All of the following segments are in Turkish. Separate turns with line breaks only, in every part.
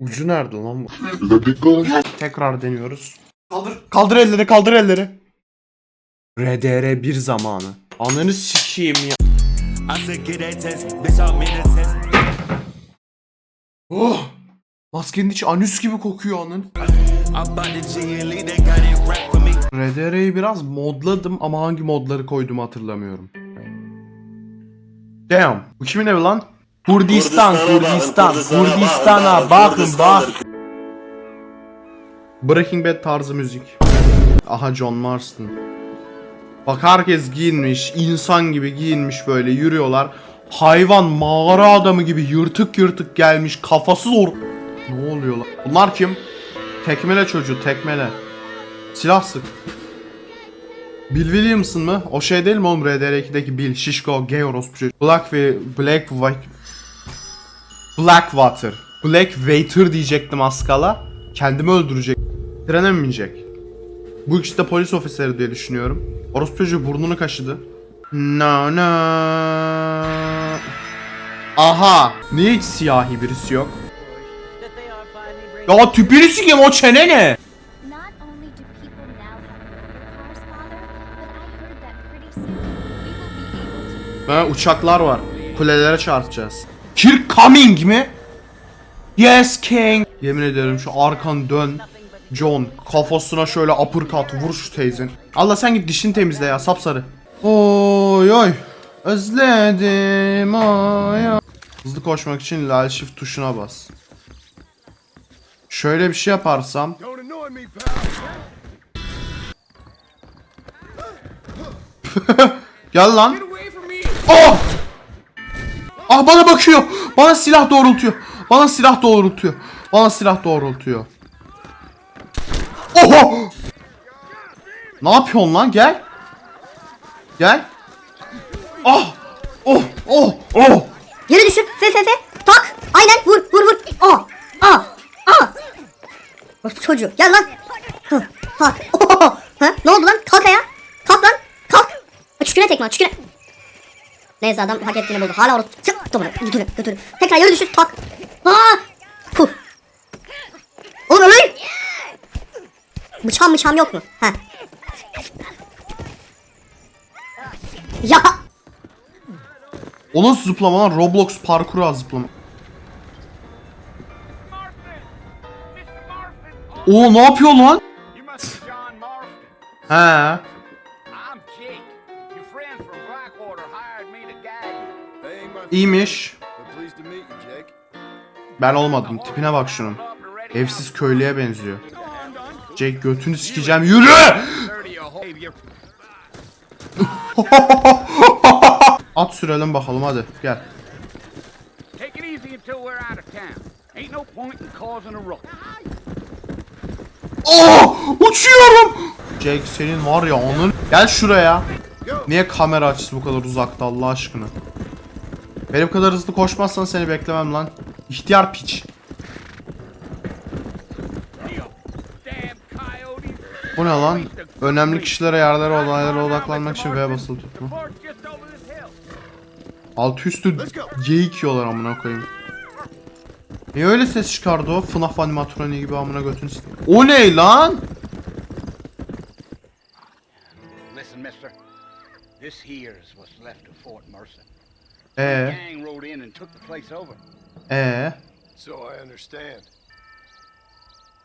Ucu nerede lan bu? Tekrar deniyoruz. Kaldır. Kaldır elleri kaldır elleri. RDR 1 zamanı. Ananı sikeyim ya. Oh! Maskenin içi anüs gibi kokuyor anın. RDR'yi biraz modladım ama hangi modları koyduğumu hatırlamıyorum. Damn. Bu kimin evi lan? Kurdistan, Kurdistan, Kurdistan'a bakın bak. Breaking Bad tarzı müzik. Aha John Marston. Bak herkes giyinmiş, insan gibi giyinmiş böyle yürüyorlar. Hayvan mağara adamı gibi yırtık yırtık gelmiş, kafası zor. Ne oluyor lan? Bunlar kim? Tekmele çocuğu, tekmele. Silah sık. Bill Williamson mı? O şey değil mi oğlum RDR2'deki Bill, Şişko, gay orospu. Black ve Black White... Blackwater. Black Waiter diyecektim az kala. Kendimi öldürecek. Trene mi binecek? Bu ikisi de polis ofiseri diye düşünüyorum. Orospu çocuğu burnunu kaşıdı. No no. Aha. Niye hiç siyahi birisi yok? Ya tüpünü sikeyim o çene ne? Ha, uçaklar var. Kulelere çarpacağız. Kirk Coming mi? Yes King. Yemin ederim şu arkan dön. John kafasına şöyle uppercut vur şu teyzen. Allah sen git dişini temizle ya sapsarı. Oy oy. Özledim oy oy. Hızlı koşmak için lal shift tuşuna bas. Şöyle bir şey yaparsam. Gel lan. Oh! Ah bana bakıyor. Bana silah doğrultuyor. Bana silah doğrultuyor. Bana silah doğrultuyor. Oho! Ne yapıyorsun lan? Gel. Gel. Ah! Oh! Oh! Oh!
Yere düşür. Fe fe fe. Tak. Aynen vur vur vur. Aa. Aa. Aa. Bak çocuğu. Gel lan. Ha. Oho. Ha? Ne oldu lan? Kalk ayağa. Kalk lan. Kalk. Çüküne tekme çüküne. Neyse adam hak ettiğini buldu. Hala orada. Çık. Dur buraya. Götür. Götür. Tekrar yere düşür. Tak. Aa. Puh. Oğlum öyle. Bıçağım bıçağım yok mu? Ha. Ya.
O nasıl zıplama lan? Roblox parkuru az zıplama. Oo ne yapıyor lan? He. İyiymiş. Ben olmadım. Tipine bak şunun. Evsiz köylüye benziyor. Jake götünü sikeceğim. Yürü! At sürelim bakalım hadi. Gel. Oh! Uçuyorum! Jake senin var ya onun. Gel şuraya. Niye kamera açısı bu kadar uzakta Allah aşkına? Benim kadar hızlı koşmazsan seni beklemem lan. İhtiyar piç. Bu ne lan? Önemli kişilere, yerlere, olaylara odaklanmak için V basılı tutma. Altı üstü geyik yiyorlar amına koyayım. Niye öyle ses çıkardı o? FNAF animatroniği gibi amına götünü O ne lan?
This here's what's left of Fort Mercer.
Ee,
Gang rode in and took the place over.
ee.
So I understand.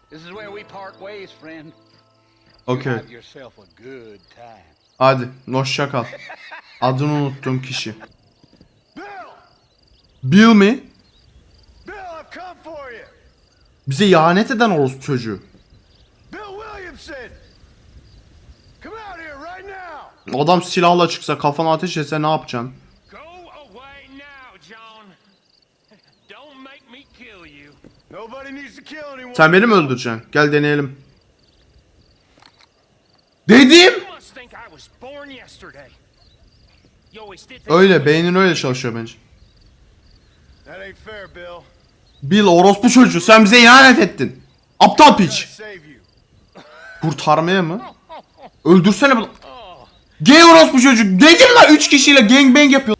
This is where we part ways, friend. You
Okey.
Have yourself a good time.
Hadi, hoşça kal. Adını unuttuğum kişi.
Bill!
Bill mi?
Bill, I've come for you!
Bize ihanet eden orospu çocuğu.
Bill Williamson! Come out here right now!
Adam silahla çıksa kafana ateş etse ne yapacaksın?
Go away now, John. Don't make me kill you.
Nobody needs to kill anyone.
Sen beni mi öldüreceksin? Gel deneyelim. Dedim! Öyle, beynin öyle çalışıyor bence.
Bill.
Orospu çocuğu sen bize ihanet ettin. Aptal piç. Kurtarmaya mı? Öldürsene bu. Gay orospu çocuk. Dedim lan 3 kişiyle gangbang yapıyor.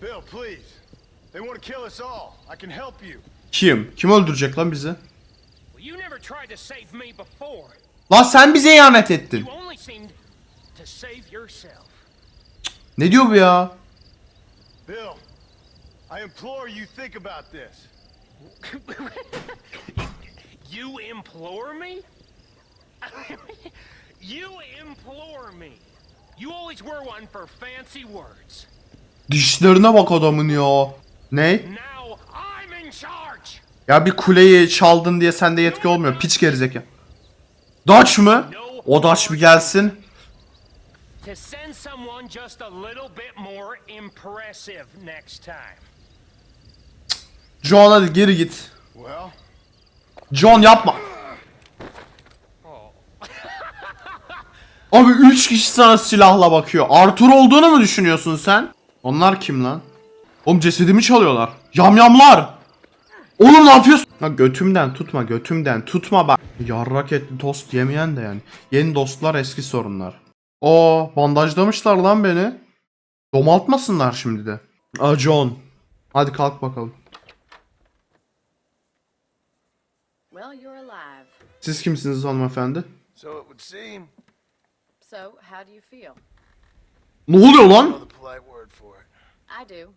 Kim? Kim öldürecek lan bizi?
Well, you never tried to save me before.
Lan sen bize ihanet ettin.
You only seemed to save yourself.
Ne diyor bu ya?
Bill, I implore you think about this.
You implore me? you implore me. You always were one for fancy words.
Dişlerine bak adamın ya. Ne?
Now I'm in charge.
Ya bir kuleyi çaldın diye sende yetki olmuyor. Piç gerizekalı. Dutch mı? O Dutch bir gelsin.
To send someone just a little bit more impressive next time.
John hadi geri git. John yapma. Abi 3 kişi sana silahla bakıyor. Arthur olduğunu mu düşünüyorsun sen? Onlar kim lan? Oğlum cesedimi çalıyorlar. Yamyamlar. Oğlum ne yapıyorsun? Ha götümden tutma götümden tutma bak. Yarrak etli tost yemeyen de yani. Yeni dostlar eski sorunlar. Oo bandajlamışlar lan beni. Domaltmasınlar şimdi de. Aa John. Hadi kalk bakalım.
Well, you're alive.
Siz kimsiniz hanımefendi?
so it would seem.
So, how do you feel?
Ne oluyor lan?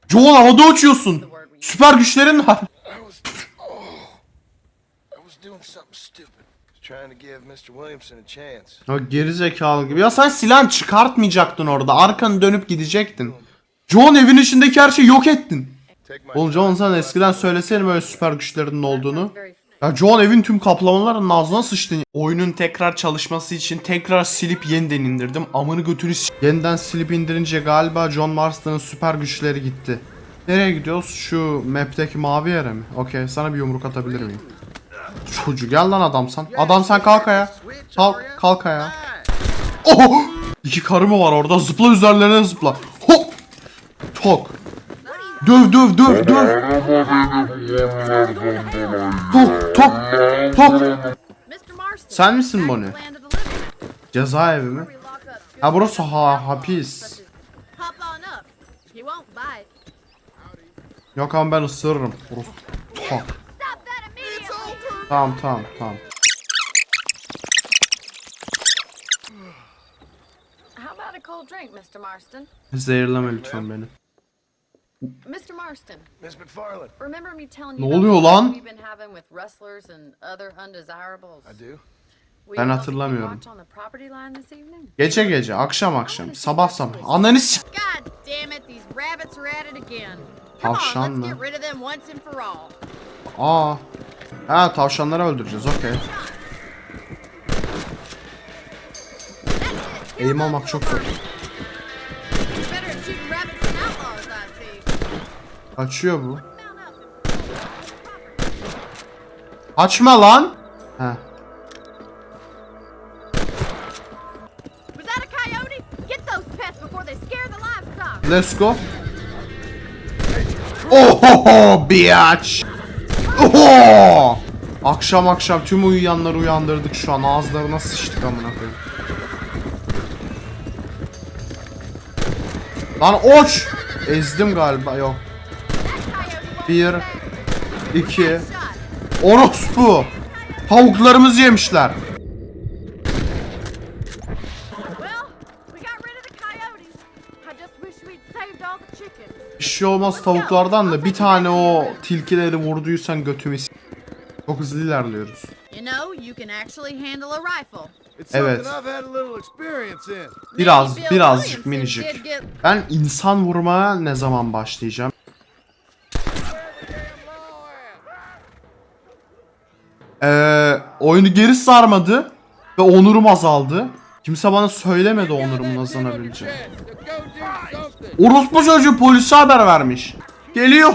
John havada uçuyorsun. Süper güçlerin var.
I was. Oh, I was doing something stupid. Trying to give Mr. Williamson a chance.
Ya geri zekalı gibi. Ya sen silah çıkartmayacaktın orada. Arkanı dönüp gidecektin. John evin içindeki her şeyi yok ettin. Oğlum John sen eskiden söylesene böyle süper güçlerinin olduğunu. Ya John evin tüm kaplamaların ağzına sıçtın. Oyunun tekrar çalışması için tekrar silip yeniden indirdim. Amını götünü Yeniden silip indirince galiba John Marston'ın süper güçleri gitti. Nereye gidiyoruz? Şu map'teki mavi yere mi? Okey sana bir yumruk atabilir miyim? Çocuğu gel lan adam sen. Adam sen kalk ayağa. Kalk, kalk ayağa. Oh! İki karı mı var orada? Zıpla üzerlerine zıpla. Hop! Tok. Döv döv döv döv. Tok tok tok. Sen misin Bonnie? Cezaevi mi? Ha burası ha hapis. Yok ama ben ısırırım. Tamam tamam tamam.
Marston?
Zehirleme lütfen beni.
Mr. Marston,
Miss McFarland.
remember me telling
Ne
you about
oluyor
the
lan?
we've been having with rustlers and other undesirables?
I do.
Ben hatırlamıyorum. Gece gece, akşam akşam, sabah sabah. Ananı s- Tavşan mı? Aa. Ha tavşanları öldüreceğiz okey. Eğim almak çok zor. Kaçıyor bu. Açma lan. Heh. Let's go. Ohoho bitch. Oho. Akşam akşam tüm uyuyanları uyandırdık şu an. Ağızlarına sıçtık amına koyayım. Lan oç. Ezdim galiba yok. Bir. iki. Orospu. Tavuklarımızı yemişler. Bir şey olmaz tavuklardan da bir tane o tilkileri vurduysan götümü s- Çok hızlı ilerliyoruz.
You know, you can actually handle a rifle.
It's
Evet.
something I've had a little experience in.
Biraz,
Maybe Bill
birazcık
Williamson
minicik.
did get-
Ben insan vurmaya ne zaman başlayacağım? Ee, oyunu geri sarmadı ve onurum azaldı. Kimse bana söylemedi onurumun azalabileceğini. Orospu çocuğu polise haber vermiş. Geliyor.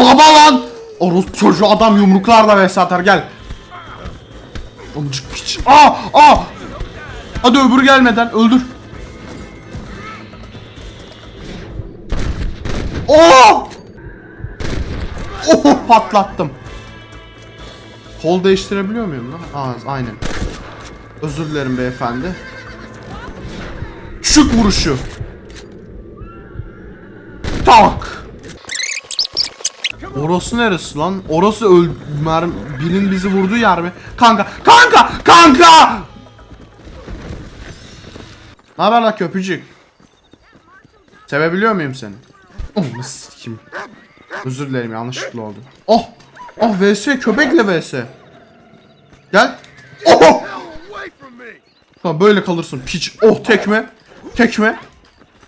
Baba lan! Orospu çocuğu adam yumruklarla vs atar gel. Amcık piç. Aa! Aa! Hadi öbürü gelmeden öldür. Oo! Oh patlattım. Kol değiştirebiliyor muyum lan? Aa, aynen. Özür dilerim beyefendi. Şık vuruşu. Tak. Orası neresi lan? Orası öl... Mer... Birinin bizi vurduğu yer mi? Kanka! Kanka! Kanka! Ne haber lan köpücük? Sevebiliyor muyum seni? Oh kim? Özür dilerim yanlışlıkla oldu. Oh! Oh vs köpekle vs. Gel. Oh! Tamam böyle kalırsın piç. Oh tekme. Tekme.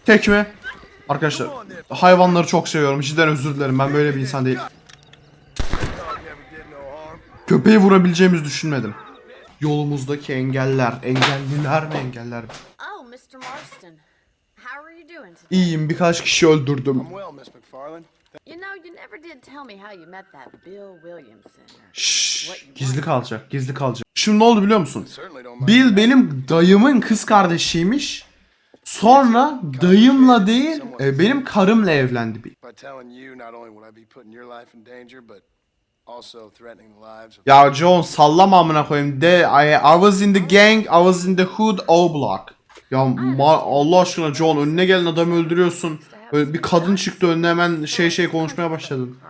Tekme. Arkadaşlar hayvanları çok seviyorum. Cidden özür dilerim. Ben böyle bir insan değilim. Köpeği vurabileceğimizi düşünmedim. Yolumuzdaki engeller. Engelliler mi engeller mi?
Oh?
İyiyim birkaç kişi öldürdüm.
You know, you never did tell me how you met that Bill Williamson.
Şşş, gizli kalacak gizli kalacak. Şimdi ne oldu biliyor musun? Bill benim dayımın kız kardeşiymiş. Sonra dayımla değil e, benim karımla evlendi Bill. Ya John sallama amına koyayım. De I, I was in the gang, I was in the hood, O block. Ya Allah aşkına John önüne gelen adamı öldürüyorsun. Böyle bir kadın çıktı önüne hemen şey şey konuşmaya başladın.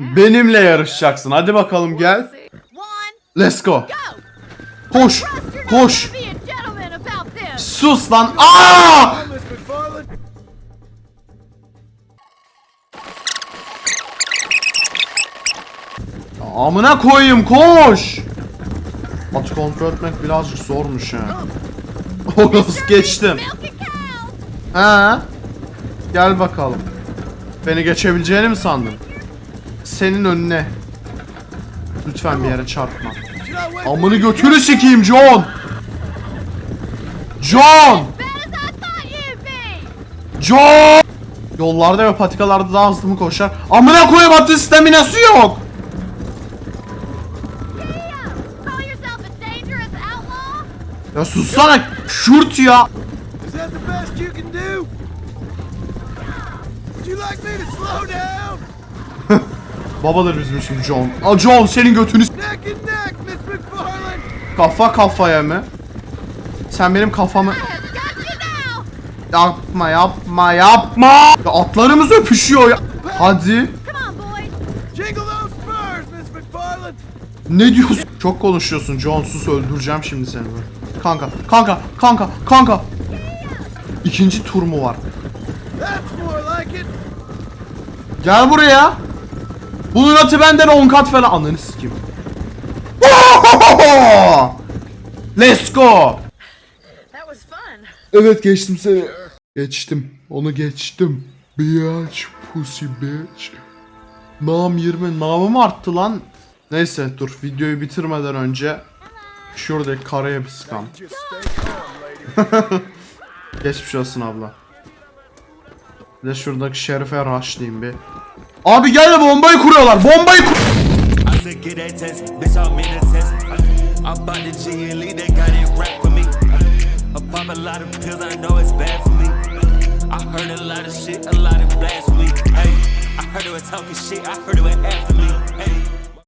Oh.
Benimle yarışacaksın. Hadi bakalım gel. Let's go. Koş. Koş. Sus lan. Aa! Amına koyayım koş. Atı kontrol etmek birazcık zormuş ha. Orası geçtim. Ha? Gel bakalım. Beni geçebileceğini mi sandın? Senin önüne. Lütfen bir yere çarpma. Amını götünü sikeyim John. John! John! Yollarda ve patikalarda daha hızlı mı koşar? Amına koyayım atın staminası yok. Ya sussana şurt ya. Babadır bizim için John. Aa John senin götünü kafa kafaya mı? Sen benim kafamı yapma yapma yapma. Ya atlarımız öpüşüyor ya. Hadi. Ne diyorsun? Çok konuşuyorsun John sus öldüreceğim şimdi seni. Kanka kanka kanka kanka. İkinci tur mu var? Gel buraya. Bunun atı benden 10 kat falan. Ananı sikeyim. Let's go.
That was fun.
Evet geçtim seni. Geçtim. Onu geçtim. Bitch. Pussy bitch. Nam 20. Namım arttı lan. Neyse dur videoyu bitirmeden önce şuradaki karaya bir
lady.
Geçmiş olsun abla. Bir de şuradaki şerife rushlayayım bir. Abi gel de bombayı kuruyorlar. Bombayı kur...
I heard it was talking shit, I heard it was after me. Hey,